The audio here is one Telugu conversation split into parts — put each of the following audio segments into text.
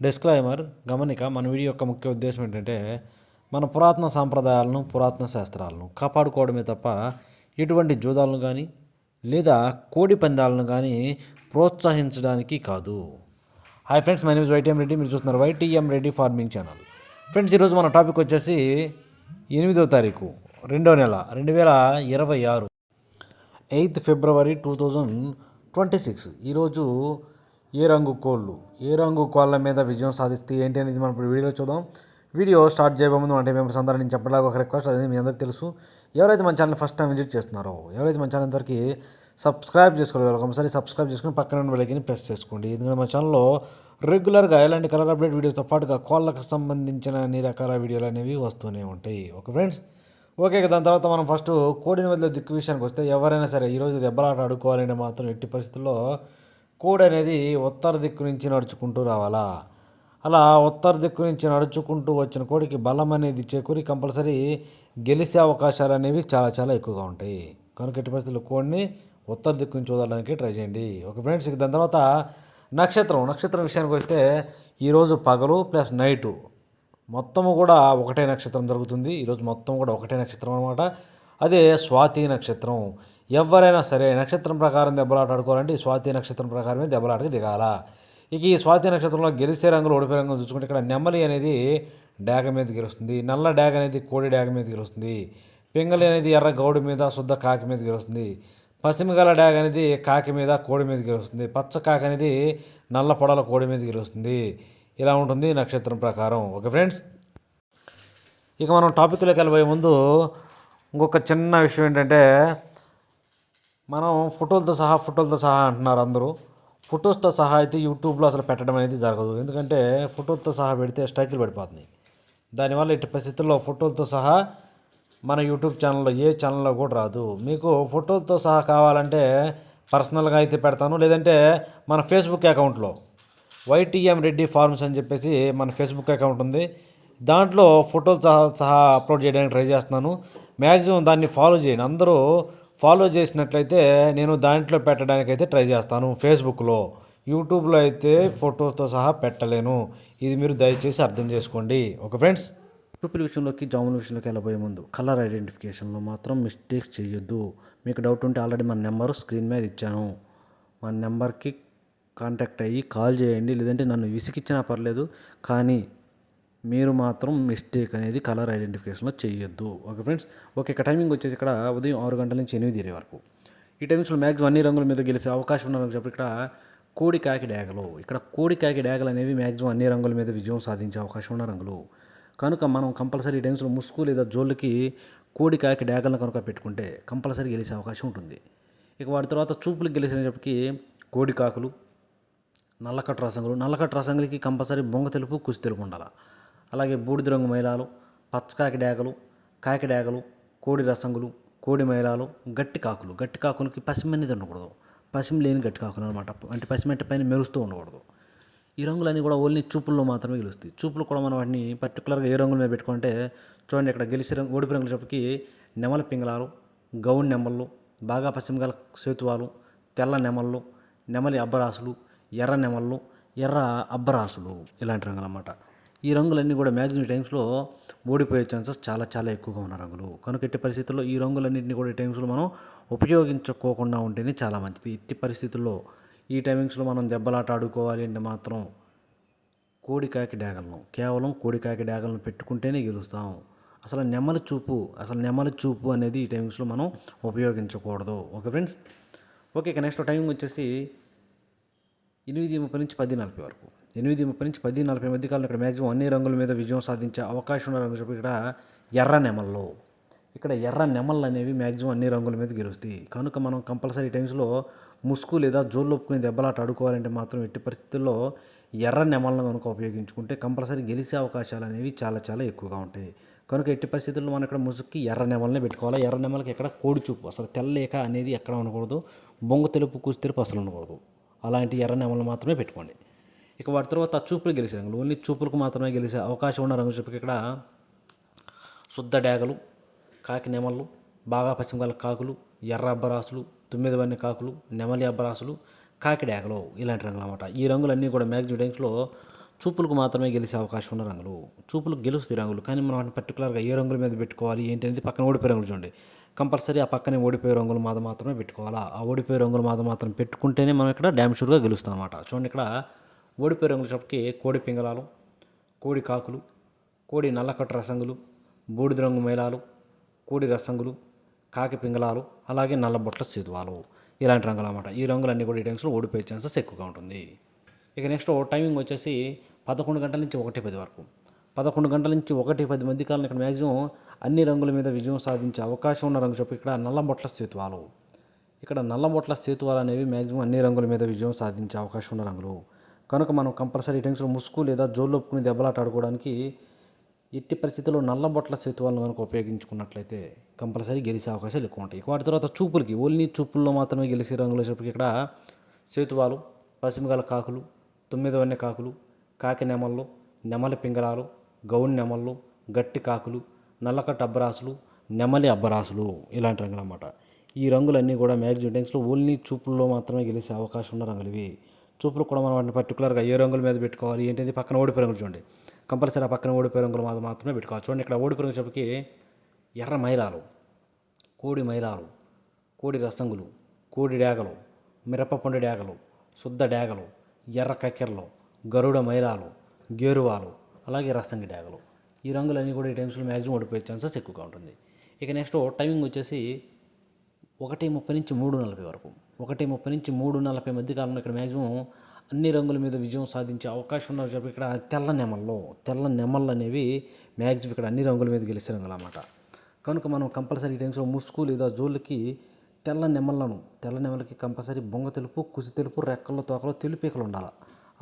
డిస్క్లైమర్ గమనిక మన వీడియో యొక్క ముఖ్య ఉద్దేశం ఏంటంటే మన పురాతన సాంప్రదాయాలను పురాతన శాస్త్రాలను కాపాడుకోవడమే తప్ప ఎటువంటి జూదాలను కానీ లేదా కోడి పందాలను కానీ ప్రోత్సహించడానికి కాదు. Hi friends my name YTM Reddy మీరు చూస్తున్నారు YTM Reddy farming channel friends ఈరోజు మన టాపిక్ వచ్చేసి ఎనిమిదో తారీఖు రెండో నెల రెండు వేల ఇరవై ఆరు eighth February two thousand twenty six. ఈరోజు ఏ రంగు కోళ్ళు? ఏ రంగు కోళ్ళ మీద విజయం సాధిస్తే ఏంటి అనేది మనం ఇప్పుడు వీడియో చూద్దాం. వీడియో స్టార్ట్ చేయబోముందు అంటే మెంబర్స్ అందరూ నేను చెప్పడానికి ఒక రిక్వెస్ట్ అది మీ అందరికీ తెలుసు. ఎవరైతే మన ఛానల్ ఫస్ట్ టైం విజిట్ చేస్తున్నారో ఎవరైతే మన ఛానల్ ఇంతవరకు సబ్స్క్రైబ్ చేసుకోలేదు ఒకసారి సబ్స్క్రైబ్ చేసుకుని పక్కన ఉన్న బెల్ఐకని ప్రెస్ చేసుకోండి. ఎందుకంటే మన ఛానల్లో రెగ్యులర్గా ఇలాంటి కలర్ అప్డేట్ వీడియోస్తో పాటుగా కోళ్ళకు సంబంధించిన అన్ని రకాల వీడియోలు అనేవి వస్తూనే ఉంటాయి. ఓకే ఫ్రెండ్స్ ఓకే దాని తర్వాత మనం ఫస్ట్ కోడిని వదిలే దిక్కు విషయానికి వస్తే ఎవరైనా సరే ఈరోజు దెబ్బలాట ఆడుకోవాలంటే మాత్రం ఎట్టి పరిస్థితుల్లో కోడి అనేది ఉత్తర దిక్కు నుంచి నడుచుకుంటూ రావాలా? అలా ఉత్తర దిక్కు నుంచి నడుచుకుంటూ వచ్చిన కోడికి బలం అనేది చేకూరి కంపల్సరీ గెలిచే అవకాశాలు అనేవి చాలా చాలా ఎక్కువగా ఉంటాయి. కనుక ఎట్టి పరిస్థితుల్లో కోడిని ఉత్తర దిక్కు నుంచి చూడడానికి ట్రై చేయండి. ఓకే ఫ్రెండ్స్ దాని తర్వాత నక్షత్రం. నక్షత్రం విషయానికి వస్తే ఈరోజు పగలు ప్లస్ నైటు. మొత్తము కూడా ఒకటే నక్షత్రం జరుగుతుంది. ఈరోజు మొత్తం కూడా ఒకటే నక్షత్రం అనమాట అదే స్వాతి నక్షత్రం. ఎవరైనా సరే నక్షత్రం ప్రకారం దెబ్బలాట ఆడుకోవాలంటే ఈ స్వాతి నక్షత్రం ప్రకారమే దెబ్బలాటకి దిగాల. ఇక ఈ స్వాతి నక్షత్రంలో గెలిచే రంగులు ఓడిపోయే రంగులు చూసుకుంటే ఇక్కడ నెమ్మలి అనేది డాగ మీద గెలుస్తుంది నల్ల డాగ అనేది కోడి డాగ మీద గెలుస్తుంది పింగళి అనేది ఎర్ర గౌడి మీద శుద్ధ కాకి మీద గెలుస్తుంది పశ్చిమగల డాగ్ అనేది కాకి మీద కోడి మీద గెలుస్తుంది పచ్చ కాకి అనేది నల్ల పొడల కోడి మీద గెలుస్తుంది. ఇలా ఉంటుంది నక్షత్రం ప్రకారం. ఓకే ఫ్రెండ్స్ ఇక మనం టాపిక్లోకి వెళ్ళబోయే ముందు ఇంకొక చిన్న విషయం ఏంటంటే మనం ఫోటోలతో సహా ఫోటోలతో సహా అంటున్నారు అందరూ. ఫొటోస్తో సహా అయితే యూట్యూబ్లో అసలు పెట్టడం అనేది జరగదు. ఎందుకంటే ఫోటోలతో సహా పెడితే స్ట్రైకులు పడిపోతుంది దానివల్ల ఇటు పరిస్థితుల్లో ఫోటోలతో సహా మన యూట్యూబ్ ఛానల్లో ఏ ఛానల్లో కూడా రాదు. మీకు ఫోటోలతో సహా కావాలంటే పర్సనల్గా అయితే పెడతాను. లేదంటే మన ఫేస్బుక్ అకౌంట్లో వైటీఎం రెడ్డి ఫార్మ్స్ అని చెప్పేసి మన ఫేస్బుక్ అకౌంట్ ఉంది. దాంట్లో ఫోటోలు సహా సహా అప్లోడ్ చేయడానికి ట్రై చేస్తున్నాను. మ్యాక్సిమం దాన్ని ఫాలో చేయండి. అందరూ ఫాలో చేసినట్లయితే నేను దాంట్లో పెట్టడానికి అయితే ట్రై చేస్తాను. ఫేస్బుక్లో యూట్యూబ్లో అయితే ఫొటోస్తో సహా పెట్టలేను. ఇది మీరు దయచేసి అర్థం చేసుకోండి. Okay friends? ట్రిపుల్ విషయంలోకి జాముల విషయంలోకి వెళ్ళబోయే ముందు కలర్ ఐడెంటిఫికేషన్లో మాత్రం మిస్టేక్స్ చేయొద్దు. మీకు డౌట్ ఉంటే ఆల్రెడీ మన నెంబర్ స్క్రీన్ మీద ఇచ్చాను. మన నెంబర్కి కాంటాక్ట్ అయ్యి కాల్ చేయండి. లేదంటే నన్ను విసిగిచ్చినా పర్లేదు. కానీ మీరు మాత్రం మిస్టేక్ అనేది కలర్ ఐడెంటిఫికేషన్లో చేయొద్దు. ఓకే ఫ్రెండ్స్ ఓకే ఇక టైమింగ్ వచ్చేసి ఇక్కడ ఉదయం ఆరు గంటల నుంచి ఎనిమిది ఇరవై వరకు. ఈ టైమ్స్లో మ్యాక్సిమం అన్ని రంగుల మీద గెలిచే అవకాశం ఉన్నదని చెప్పి. ఇక్కడ కోడి కాకి డ్యాగలు ఇక్కడ కోడి కాకి డ్యాగలు అనేవి మ్యాక్సిమం అన్ని రంగుల మీద విజయం సాధించే అవకాశం ఉన్న రంగులు. కనుక మనం కంపల్సరీ ఈ టైమ్స్లో ముసుగు లేదా జోళ్ళకి కోడి కాకి డ్యాగలను కనుక పెట్టుకుంటే కంపల్సరీ గెలిచే అవకాశం ఉంటుంది. ఇక వాటి తర్వాత చూపులకు గెలిచినప్పటికీ కోడి కాకులు నల్లకట్టు రసంగులు నల్లకట్టు రసంగులకి కంపల్సరీ బొంగ తెలుపు కుసి తెలుపు ఉండాలి? అలాగే బూడిద రంగు మైలాలు పచ్చకాకి డ్యాగలు కాకి కోడి రసంగులు కోడి మైలాలు గట్టి కాకులు. గట్టి కాకులకి పసిమి అనేది ఉండకూడదు. పసిమి లేని గట్టి కాకులు అనమాట అంటే పసిమి అంటే పైన మెరుస్తూ ఉండకూడదు. ఈ రంగులన్నీ కూడా ఓన్లీ చూపుల్లో మాత్రమే గెలుస్తాయి. చూపులు కూడా మనం వాటిని పర్టికులర్గా ఏ రంగుల మీద పెట్టుకుంటే చూడండి ఇక్కడ గెలిచి రంగు ఓడిపి రంగుల చెప్పకి నెమల పింగళాలు గౌన్ నెమళ్ళు బాగా పసిమి గల సేతువాలు తెల్ల నెమళ్ళు నెమలి అబ్బరాసులు ఎర్ర నెమళ్ళు ఎర్ర అబ్బరాసులు ఇలాంటి రంగులు అన్నమాట. ఈ రంగులన్నీ కూడా మ్యాక్సిమం టైమ్స్లో ఓడిపోయే ఛాన్సెస్ చాలా చాలా ఎక్కువగా ఉన్న రంగులు. కనుక ఎట్టి పరిస్థితుల్లో ఈ రంగులన్నింటినీ కూడా ఈ టైమ్స్లో మనం ఉపయోగించుకోకుండా ఉంటేనే చాలా మంచిది. ఎట్టి పరిస్థితుల్లో ఈ టైమింగ్స్లో మనం దెబ్బలాట ఆడుకోవాలి అంటే మాత్రం కోడికాకి డ్యాగలను కేవలం కోడికాకి డేగలను పెట్టుకుంటేనే గెలుస్తాం. అసలు నెమలి చూపు అసలు నెమలి చూపు అనేది ఈ టైమింగ్స్లో మనం ఉపయోగించకూడదు. Okay friends? ఓకే ఇక నెక్స్ట్ టైం వచ్చేసి ఎనిమిది ముప్పై నుంచి పది నలభై వరకు. ఎనిమిది ముప్పై నుంచి పది నలభై మధ్య కాలంలో ఇక్కడ మ్యాక్సిమం అన్ని రంగుల మీద విజయం సాధించే అవకాశం ఉన్న రంగు చెప్పి ఇక్కడ ఎర్ర నెమల్లో ఇక్కడ ఎర్ర నెమళ్ళు అనేవి మ్యాక్సిమం అన్ని రంగుల మీద గెలుస్తాయి. కనుక మనం కంపల్సరీ టైమ్స్లో ముసుగు లేదా జోళ్ళు ఒప్పుకుని దెబ్బలాట ఆడుకోవాలంటే మాత్రం ఎట్టి పరిస్థితుల్లో ఎర్ర నెమలను కనుక ఉపయోగించుకుంటే కంపల్సరీ గెలిచే అవకాశాలు అనేవి చాలా చాలా ఎక్కువగా ఉంటాయి. కనుక ఎట్టి పరిస్థితుల్లో మనం ఇక్కడ ముసుగుకి ఎర్ర నెమలనే పెట్టుకోవాలి. ఎర్ర నెమలకి ఎక్కడ కోడి చూపు అసలు తెల్లేక అనేది ఎక్కడ ఉండకూడదు. బొంగ తెలుపు కూసి తెలుపు అసలు ఉండకూడదు. అలాంటి ఎర్ర నెమలు మాత్రమే పెట్టుకోండి. ఇక వాటి తర్వాత చూపులు గెలిచే రంగులు. ఓన్లీ చూపులకు మాత్రమే గెలిచే అవకాశం ఉన్న రంగు చెప్పి ఇక్కడ శుద్ధ డేగలు కాకి నెమళ్ళు బాగా పశ్చిమగల కాకులు ఎర్ర అబ్బరాసులు తొమ్మిది వన్ని కాకులు నెమలి అబ్బరాసులు కాకి డేగలు ఇలాంటి రంగులు అనమాట ఈ రంగులన్నీ కూడా మ్యాక్సిమం టైమ్స్లో చూపులకు మాత్రమే గెలిచే అవకాశం ఉన్న రంగులు. చూపులకు గెలుస్తాయి రంగులు. కానీ మనం పర్టికులర్గా ఏ రంగుల మీద పెట్టుకోవాలి ఏంటి అనేది పక్కన ఓడిపోయే రంగులు చూడండి. కంపల్సరీ ఆ పక్కనే ఓడిపోయే రంగులు మాత్రం మాత్రమే పెట్టుకోవాలా? ఆ ఓడిపోయే రంగులు మాత్రం మాత్రం పెట్టుకుంటేనే మనం ఇక్కడ డ్యామ్ షూర్గా గెలుస్తాం అనమాట చూడండి ఇక్కడ ఓడిపోయే రంగుల షాప్కి కోడి పింగళాలు కోడి కాకులు కోడి నల్లకట్టు రసంగులు బూడిద రంగు మేళాలు కోడి రసంగులు కాకి పింగళాలు అలాగే నల్లబొట్ల సేదువాలు. ఇలాంటి రంగులు అన్నమాట. ఈ రంగులన్నీ కూడా ఈ టైమ్స్లో ఓడిపోయే ఛాన్సెస్ ఎక్కువగా ఉంటుంది. ఇక నెక్స్ట్ టైమింగ్ వచ్చేసి పదకొండు గంటల నుంచి ఒకటి పది వరకు. పదకొండు గంటల నుంచి ఒకటి పది మధ్య కాలం ఇక్కడ మ్యాక్సిమం అన్ని రంగుల మీద విజయం సాధించే అవకాశం ఉన్న రంగు చెప్పు. ఇక్కడ నల్లమొట్ల సేతువాలు. ఇక్కడ నల్లమొట్ల సేతువాలు అనేవి మ్యాక్సిమం అన్ని రంగుల మీద విజయం సాధించే అవకాశం ఉన్న రంగులు. కనుక మనం కంపల్సరీ టైమ్స్లో ముసుగు లేదా జోల్లోపుకుని దెబ్బలాట ఆడుకోవడానికి ఎట్టి పరిస్థితుల్లో నల్లబొట్ల సేతువాలను కనుక ఉపయోగించుకున్నట్లయితే కంపల్సరీ గెలిచే అవకాశాలు ఎక్కువ ఉంటాయి. వాటి తర్వాత చూపులకి ఓన్లీ చూపుల్లో మాత్రమే గెలిచే రంగులు వచ్చేప్పటికి ఇక్కడ సేతువాలు పశ్చిమగల కాకులు తొమ్మిదవన్నె కాకులు కాకి నెమళ్ళు నెమలి పింగళాలు గౌన్ నెమళ్ళు గట్టి కాకులు నల్లకట్ట అబ్బరాసులు నెమలి అబ్బరాసులు ఇలాంటి రంగులు అన్నమాట. ఈ రంగులన్నీ కూడా మ్యాక్సిమం టైమ్స్లో ఓన్లీ చూపుల్లో మాత్రమే గెలిచే అవకాశం ఉన్న రంగులు ఇవి. చూపులు కూడా మనం వాటిని పర్టికులర్గా ఏ రంగుల మీద పెట్టుకోవాలి ఏంటిది పక్కన ఓడిపోయి రంగులు చూడండి. కంపల్సరీ ఆ పక్కన ఓడిపోయి రంగులు మాత్రం మాత్రమే పెట్టుకోవాలి. చూడండి ఇక్కడ ఓడిపోయి రంగు చెప్పకి ఎర్ర మైలాలు కోడి మైలాలు కోడి రసంగులు కోడి డేగలు మిరపపండు డేగలు శుద్ధ డేగలు ఎర్ర కక్కెరలు గరుడ మైలాలు గేరువాలు అలాగే రసంగి డేగలు ఈ రంగులన్నీ కూడా ఈ టైమ్స్లో మ్యాక్సిమం ఓడిపోయే ఛాన్సెస్ ఎక్కువగా ఉంటుంది. ఇక నెక్స్ట్ టైమింగ్ వచ్చేసి ఒకటి ముప్పై నుంచి మూడు నలభై వరకు. ఒకటి ముప్పై నుంచి మూడు నలభై మధ్య కాలంలో ఇక్కడ మ్యాక్సిమం అన్ని రంగుల మీద విజయం సాధించే అవకాశం ఉన్నారు చెప్పి ఇక్కడ తెల్ల నెమల్లో తెల్ల నెమళ్ళు అనేవి మ్యాక్సిమం ఇక్కడ అన్ని రంగుల మీద గెలిచే రంగులు అన్నమాట. కనుక మనం కంపల్సరీ ఈ టైమ్స్లో ముసుగు లేదా జోళ్ళకి తెల్ల నెమళ్ళను తెల్ల నెమలకి కంపల్సరీ బొంగ తెలుపు కుసి తెలుపు రెక్కల్లో తోకలో తెలుపీకలు ఉండాలి.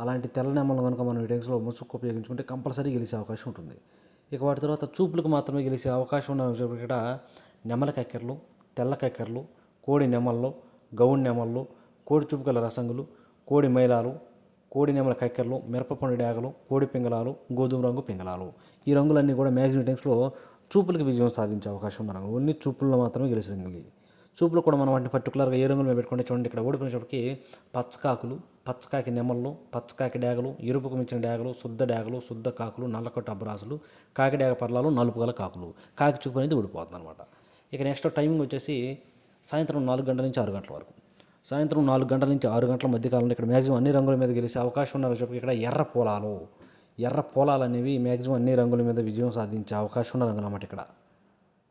అలాంటి తెల్ల నెమలను కనుక మనం ఈ టైమ్స్లో ముసుగు ఉపయోగించుకుంటే కంపల్సరీ గెలిచే అవకాశం ఉంటుంది. ఇక వాటి తర్వాత చూపులకు మాత్రమే గెలిచే అవకాశం ఉన్న ఇక్కడ నెమల కక్కెరలు తెల్ల కక్కెరలు కోడి నెమళ్ళు గౌన్ నెమళ్ళు కోడి చూపుగల రసంగులు కోడి మైలాలు కోడి నెమల కక్కెరలు మిరపపండు డాగలు కోడి పింగళాలు గోధుమ రంగు పింగళాలు. ఈ రంగులన్నీ కూడా మ్యాక్సిమం టైమ్స్లో చూపులకు విజయం సాధించే అవకాశం ఉన్న రంగులు. ఓన్లీ చూపుల్లో మాత్రమే గెలిచి రంగులు చూపులు కూడా మనం వాటిని పర్టికులర్గా ఏ రంగులు పెట్టుకుంటే చూడండి ఇక్కడ ఓడిపోయినప్పటికీ పచ్చకాకులు పచ్చకాకి నెమళ్ళు పచ్చకాకి డేగలు ఎరుపుకు మించిన డేగలు శుద్ధ డేగలు శుద్ధ కాకులు నల్లకొట్ట అబ్బరాసులు కాకి డేగ పర్లాలు నలుపు గల కాకులు. కాకి చూపు అనేది ఊడిపోతుంది అనమాట ఇక నెక్స్ట్ టైమింగ్ వచ్చేసి సాయంత్రం నాలుగు గంటల నుంచి ఆరు గంటల వరకు. సాయంత్రం నాలుగు గంటల నుంచి ఆరు గంటల మధ్య కాలంలో ఇక్కడ మ్యాక్సిమం అన్ని రంగుల మీద గెలిచే అవకాశం ఉన్న చెప్పి ఇక్కడ ఎర్ర పొలాలు ఎర్ర పొలాలు అనేవి మ్యాక్సిమం అన్ని రంగుల మీద విజయం సాధించే అవకాశం ఉన్న రంగులు అన్నమాట ఇక్కడ.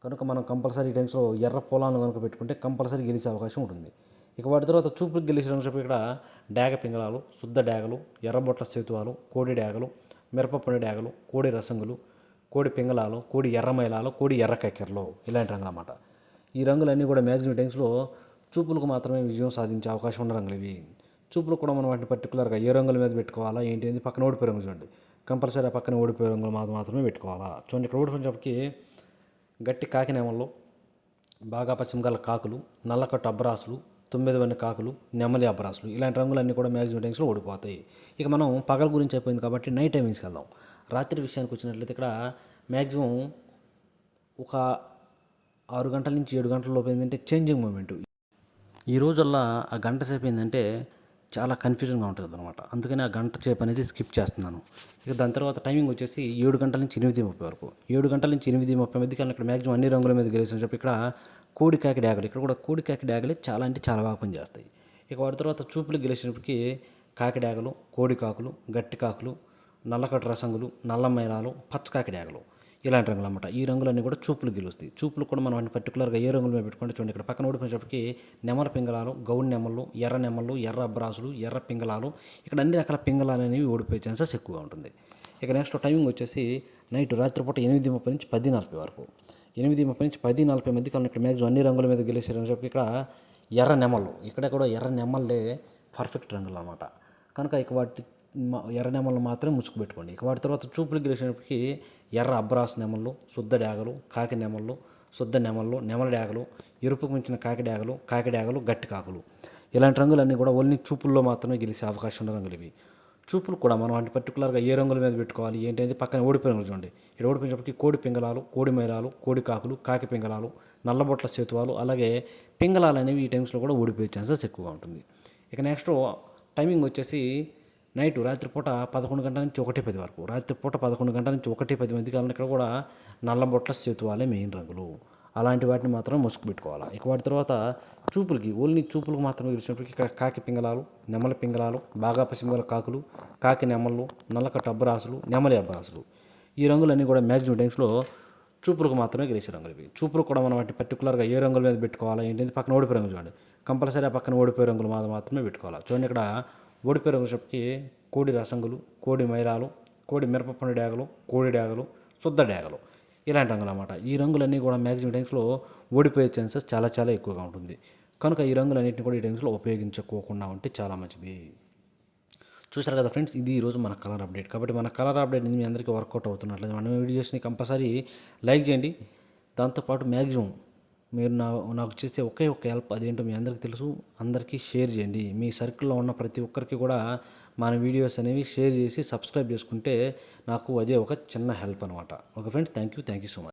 కనుక మనం కంపల్సరీ టైమ్స్లో ఎర్ర పొలాలను కనుక పెట్టుకుంటే కంపల్సరీ గెలిచే అవకాశం ఉంటుంది. ఇక వాటి తర్వాత చూపులకు గెలిచిన చెప్పి ఇక్కడ డేగ పింగళాలు శుద్ధ డేగలు ఎర్రబొట్ల సేతువాలు కోడి డేగలు మిరపపండు డేగలు కోడి రసంగులు కోడి పింగళాలు కోడి ఎర్రమైలాలు కోడి ఎర్రకెక్కెరలు ఇలాంటి రంగులు అన్నమాట ఈ రంగులన్నీ కూడా మ్యాక్సిమం టైమ్స్లో చూపులకు మాత్రమే విజయం సాధించే అవకాశం ఉన్న రంగులు ఇవి. చూపులు కూడా మనం వాటిని పర్టికులర్గా ఏ రంగుల మీద పెట్టుకోవాలా ఏంటి అనేది పక్కన ఓడిపోయే రంగు చూడండి. కంపల్సరీ పక్కన ఓడిపోయే రంగులు మాత్రమే పెట్టుకోవాలా. చూడండి ఇక్కడ ఓడిపోయినప్పటికీ గట్టి కాకినేమల్లో బాగా పశ్చిమగల కాకులు నల్లకట్టు అబ్బరాసులు తొమ్మిది వన్ని కాకులు నెమలి అబ్బరాసులు ఇలాంటి రంగులన్నీ కూడా మ్యాక్సిమం టైమ్స్లో ఓడిపోతాయి. ఇక మనం పగల గురించి అయిపోయింది కాబట్టి నైట్ టైమింగ్స్కి వెళ్దాం. రాత్రి విషయానికి వచ్చినట్లయితే ఇక్కడ మ్యాక్సిమం ఒక ఆరు గంటల నుంచి ఏడు గంటల లోపు ఏంటంటే చేంజింగ్ మూమెంట్. ఈ రోజుల్లో ఆ గంట సేపు ఏంటంటే చాలా కన్ఫ్యూజన్గా ఉంటుంది అనమాట అందుకని ఆ గంట సేపు అనేది స్కిప్ చేస్తున్నాను. ఇక దాని తర్వాత టైమింగ్ వచ్చేసి ఏడు గంటల నుంచి ఎనిమిది ముప్పై వరకు. ఏడు గంటల నుంచి ఎనిమిది ముప్పై మధ్య కానీ ఇక్కడ మ్యాక్సిమం అన్ని రంగుల మీద గెలిచిన చెప్పి ఇక్కడ కోడికాకి డాగలు. ఇక్కడ కూడా కోడి కాకి డాగలే చాలా అంటే చాలా బాగా పనిచేస్తాయి. ఇక వాటి తర్వాత చూపులు గెలిచినప్పటికీ కాకిడాగలు కోడికాకులు గట్టికాకులు గట్టి కాకులు నల్లకట్టు రసంగులు నల్ల మైలాలు పచ్చకాకి డాగలు ఇలాంటి రంగులు అనమాట ఈ రంగులన్నీ కూడా చూపులు గెలుస్తాయి. చూపులు కూడా మనం పర్టికులర్గా ఏ రంగులు మీద పెట్టుకుంటే చూడండి ఇక్కడ పక్కన ఓడిపోయినప్పటికీ నెమల పింగళాలు గౌడి నెమళ్ళు ఎర్ర నెమళ్ళు ఎర్ర అబ్రాసులు ఎర్ర పింగళాలు ఇక్కడ అన్ని రకాల పింగళాలు అనేవి ఓడిపోయే ఛాన్సెస్ ఎక్కువగా ఉంటుంది. ఇక నెక్స్ట్ టైమింగ్ వచ్చేసి నైట్ రాత్రిపూట ఎనిమిది ముప్పై నుంచి పది నలభై వరకు. ఎనిమిది ముప్పై నుంచి పది నలభై మధ్య కాలం ఇక్కడ మ్యాక్సిమం అన్ని రంగుల మీద గెలిచారని చెప్పి ఇక్కడ ఎర్ర నెమళ్ళు. ఇక్కడ కూడా ఎర్ర నెమలే పర్ఫెక్ట్ రంగులు అనమాట కనుక ఇక వాటి ఎర్ర నెమళ్ళు మాత్రమే ముసుగు పెట్టుకోండి. ఇక వాటి తర్వాత చూపులు గెలిచినప్పటికీ ఎర్ర అబ్రాస్ నెమళ్ళు శుద్ధ డాగలు కాకి నెమళ్ళు శుద్ధ నెమళ్ళు నెమల డాగలు ఎరుపుకు మించిన కాకి డాగలు కాకి డాగలు గట్టి కాకులు. ఇలాంటి రంగులన్నీ కూడా ఓన్లీ చూపుల్లో మాత్రమే గెలిచే అవకాశం ఉన్న రంగులు ఇవి. చూపులు కూడా మనం అంటే పర్టికులర్గా ఏ రంగుల మీద పెట్టుకోవాలి ఏంటంటే పక్కన ఓడి పెంగలు చూడండి. ఇక్కడ ఓడిపోయినప్పటికీ కోడి పింగళాలు కోడి మైలాలు కోడి కాకులు కాకి పింగళాలు నల్లబొట్ల చేతువాలు అలాగే పింగళాలు అనేవి ఈ టైమ్స్లో కూడా ఓడిపోయే ఛాన్సెస్ ఎక్కువగా ఉంటుంది. ఇక నెక్స్ట్ టైమింగ్ వచ్చేసి నైట్ రాత్రిపూట పదకొండు గంటల నుంచి ఒకటి పది వరకు. రాత్రిపూట పదకొండు గంటల నుంచి ఒకటి పది మంది కాలం ఇక్కడ కూడా నల్లబొట్ల సేతువాలే మెయిన్ రంగులు. అలాంటి వాటిని మాత్రం ముసుగు పెట్టుకోవాలి ఇక వాటి తర్వాత చూపులకి ఓన్లీ చూపులకు మాత్రమే విడిచినప్పటికీ ఇక్కడ కాకి పింగళాలు నెమల పింగళాలు బాగా పసిమిగల కాకులు కాకి నెమళ్ళు టబ్బు అబ్బరాసులు నెమలి అబ్బరాసులు ఈ రంగులన్నీ కూడా మ్యాక్సిమం టైమ్స్లో చూపులకు మాత్రమే గెలిచే రంగులు ఇవి. చూపులకు కూడా మనం వాటిని పర్టికులర్గా ఏ రంగుల మీద పెట్టుకోవాలా ఏంటి పక్కన ఓడిపోయే రంగు చూడండి. కంపల్సరీ ఆ పక్కన ఓడిపోయే రంగులు మాత్రం మాత్రమే పెట్టుకోవాలి. చూడండి ఇక్కడ ఓడిపోయే రంగు చెప్పి కోడి రసంగులు కోడి మైరాలు కోడి మిరపపండు డ్యాగలు కోడి డ్యాగలు శుద్ధ డ్యాగలు. ఇలాంటి రంగులు అనమాట ఈ రంగులన్నీ కూడా మ్యాక్సిమం టైమ్స్లో ఓడిపోయే ఛాన్సెస్ చాలా చాలా ఎక్కువగా ఉంటుంది. కనుక ఈ రంగులన్నింటిని కూడా ఈ టైమ్స్లో ఉపయోగించుకోకుండా ఉంటే చాలా మంచిది. చూసారు కదా ఫ్రెండ్స్ ఇది ఈరోజు మన కలర్ అప్డేట్. కాబట్టి మన కలర్ అప్డేట్ మీ అందరికీ వర్కౌట్ అవుతున్నట్లయితే మన వీడియోస్ని కంపల్సరీ లైక్ చేయండి. దాంతోపాటు మ్యాక్సిమం మీరు నా నాకు చేసే ఒకే ఒక హెల్ప్ అదేంటో మీ అందరికీ తెలుసు. అందరికీ షేర్ చేయండి. మీ సర్కిల్లో ఉన్న ప్రతి ఒక్కరికి కూడా మన వీడియోస్ అనేవి షేర్ చేసి సబ్స్క్రైబ్ చేసుకుంటే నాకు అదే ఒక చిన్న హెల్ప్ అనమాట okay friends thank you thank you so much.